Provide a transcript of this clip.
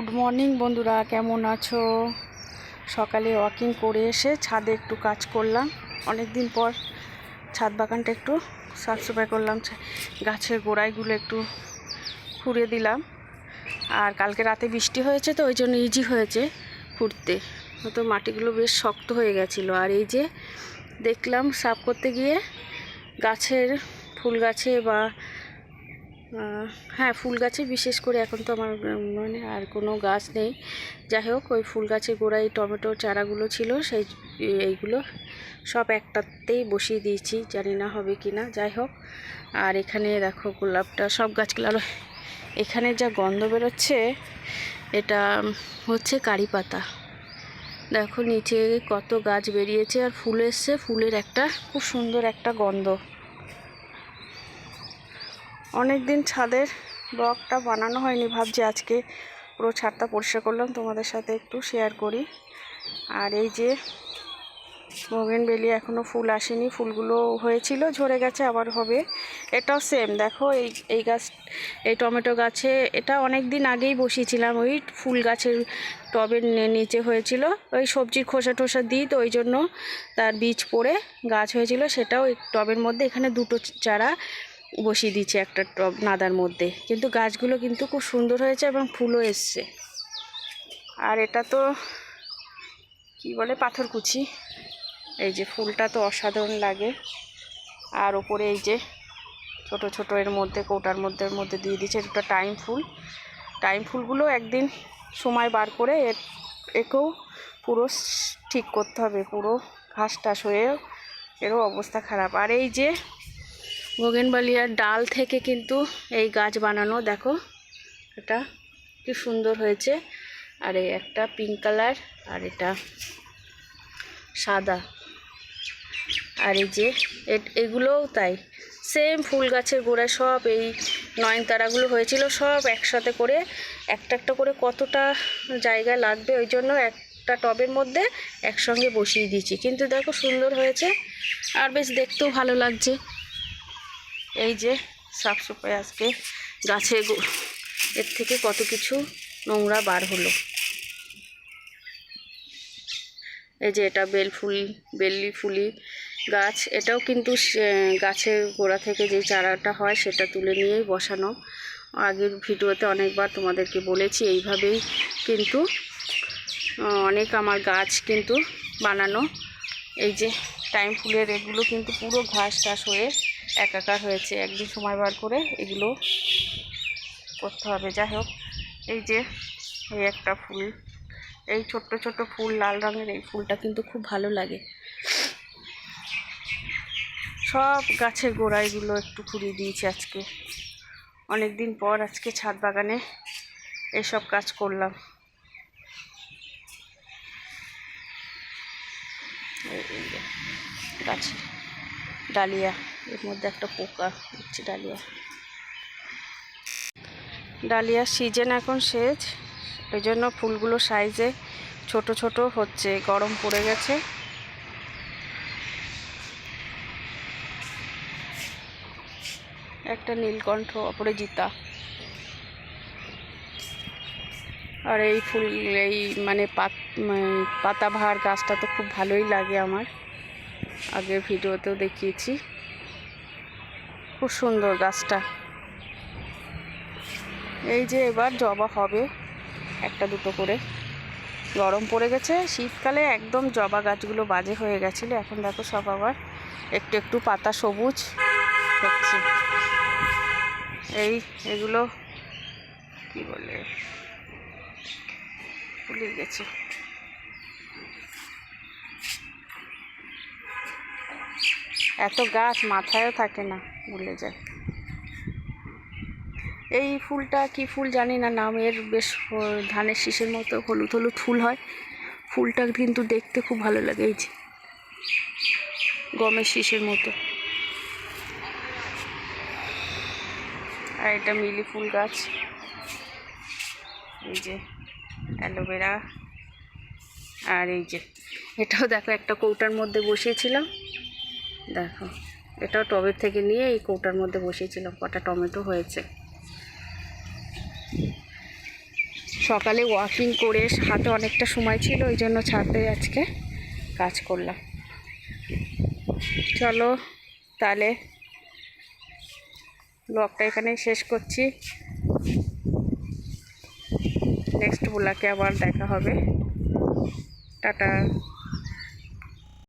Good morning বন্ধুরা। কেমন আছো? সকালে ওয়াকিং করে এসে ছাদে একটু কাজ করলাম। অনেক দিন পর ছাদ বাগানটা একটু সাফ সাফাই করলাম। গাছের গোড়াইগুলো একটু খুঁড়ে দিলাম। আর কালকে রাতে বৃষ্টি হয়েছে তো, ওই জন্য ইজি হয়েছে খুঁড়তে। তো মাটিগুলো বেশ শক্ত হয়ে গেছিল। আর এই যে দেখলাম, সাফ করতে গিয়ে গাছের ফুল গাছে বা হ্যাঁ ফুল গাছে বিশেষ করে এখন তো আমার মানে আর কোনো গাছ নেই। যাই হোক, ওই ফুল গাছের গোড়ায় টমেটো চারাগুলো ছিল, সেই, এইগুলো সব একটাতেই বসিয়ে দিয়েছি, জানি না হবে কি না, যাই হোক। আর এখানে দেখো গোলাপটা, সব গাছগুলো, আরও এখানে যা গন্ধ বেরোচ্ছে, এটা হচ্ছে কারি পাতা। দেখো নিচে কত গাছ বেরিয়েছে, আর ফুল এসছে, ফুলের একটা খুব সুন্দর একটা গন্ধ। অনেক দিন ছাদের ব্লগটা বানানো হয়নি, ভাবছি আজকে পুরো ছাদটা পরিষ্কার করলাম, তোমাদের সাথে একটু শেয়ার করি। আর এই যে মোগেন বেলি এখনও ফুল আসেনি, ফুলগুলো হয়েছিল, ঝরে গেছে, আবার হবে। এটাও সেম দেখো এই এই গাছ, এই টমেটো গাছে, এটা অনেক দিন আগেই বসিয়েছিলাম, ওই ফুল গাছের টবের নিচে হয়েছিল, ওই সবজির খোসা টোসা দিই তো, ওই জন্য তার বীজ পড়ে, গাছ হয়েছিল, সেটাও টবের মধ্যে, এখানে দুটো চারা বসিয়ে দিয়েছি একটা টব নাদার মধ্যে। কিন্তু গাছগুলো কিন্তু খুব সুন্দর হয়েছে এবং ফুলও এসছে। আর এটা তো, কি বলে পাথরকুচি এই যে ফুলটা তো অসাধারণ লাগে। আর ওপরে এই যে ছোট ছোট এর মধ্যে, কৌটার মধ্যে মধ্যে দিয়ে দিচ্ছে দুটো টাইম ফুল। টাইম ফুলগুলো একদিন সময় বার করে এর, একেও পুরো ঠিক করতে হবে। পুরো ঘাস টাস হয়ে এরও অবস্থা খারাপ। আর এই যে বোগেনবালিয়ার ডাল থেকে কিন্তু এই গাছ বানানো দেখো এটা কি সুন্দর হয়েছে আর এই একটা পিঙ্ক কালার আর এটা সাদা আর এই যে এগুলোও তাই সেম ফুল গাছের গোড়ায় সব এই নয়নতারাগুলো হয়েছিল সব একসাথে করে একটা একটা করে কতটা জায়গা লাগবে ওই জন্য একটা টবের মধ্যে একসঙ্গে বসিয়ে দিয়েছি কিন্তু দেখো সুন্দর হয়েছে আর বেশ দেখতেও ভালো লাগছে এই যে সাফ সাফাই আজকে গাছে এর থেকে কত কিছু নোংরা বার হলো। এই যে এটা বেল ফুল বেলি ফুলি গাছ, এটাও কিন্তু গাছের গোড়া থেকে যে চারাটা হয় সেটা তুলে নিয়েই বসানো। আগের ভিডিওতে অনেকবার তোমাদেরকে বলেছি, এইভাবেই কিন্তু অনেক আমার গাছ কিন্তু বানানো। এই যে টাইম ফুলের এগুলো কিন্তু পুরো ঘাস টাস হয়ে একাকার হয়েছে, একদিন সময় বার করে এগুলো করতে হবে। যাই হোক, এই যে, এই একটা ফুল, এই ছোট্ট ছোট্ট ফুল, লাল রঙের এই ফুলটা কিন্তু খুব ভালো লাগে। সব গাছের গোড়াইগুলো একটু ঘুরিয়ে দিয়েছি আজকে। অনেক দিন পর আজকে ছাদ বাগানে এসব কাজ করলাম। গাছে। ডালিয়া। এর মধ্যে একটা পোকা হচ্ছে ডালিয়া। ডালিয়ার সিজন এখন শেষ। ওই জন্য ফুলগুলো সাইজে ছোট ছোট হচ্ছে। গরম পড়ে গেছে। একটা নীলকণ্ঠ, অপরাজিতা। আর এই ফুল, এই মানে পাত মানে পাতাবাহার গাছটা তো খুব ভালোই লাগে আমার। আগের ভিডিওতেও দেখিয়েছি। খুব সুন্দর গাছটা। এই যে এবার জবা হবে একটা দুটো করে। গরম পড়ে গেছে, শীতকালে একদম জবা গাছগুলো বাজে হয়ে গেছিল, এখন দেখো সব আবার একটু একটু পাতা সবুজ হচ্ছে। এই এগুলো কি বলে ভুলে গেছি। এত গাছ মাথায়ও থাকে না ভুলে যায়। এই ফুলটা কি ফুল জানি না, নাম এর বেশ ধানের শীষের মতো হলুদ হলুদ ফুল হয়। ফুলটা কিন্তু দেখতে খুব ভালো লাগে এই যে, গমের শীষের মতো। আর এটা মিলি ফুল গাছ। এই যে অ্যালোভেরা। আর এই যে, এটাও দেখো একটা কৌটার মধ্যে বসিয়েছিলাম। দেখো, এটাও টবের থেকে নিয়ে এই কৌটার মধ্যে বসিয়েছিলাম, কটা টমেটো হয়েছে। সকালে ওয়াকিং করে হাতে অনেকটা সময় ছিল, ওই জন্য ছাদে আজকে কাজ করলাম। চলো, তাহলে ব্লগটা এখানেই শেষ করছি। নেক্সট ব্লগে আবার দেখা হবে। টাটা।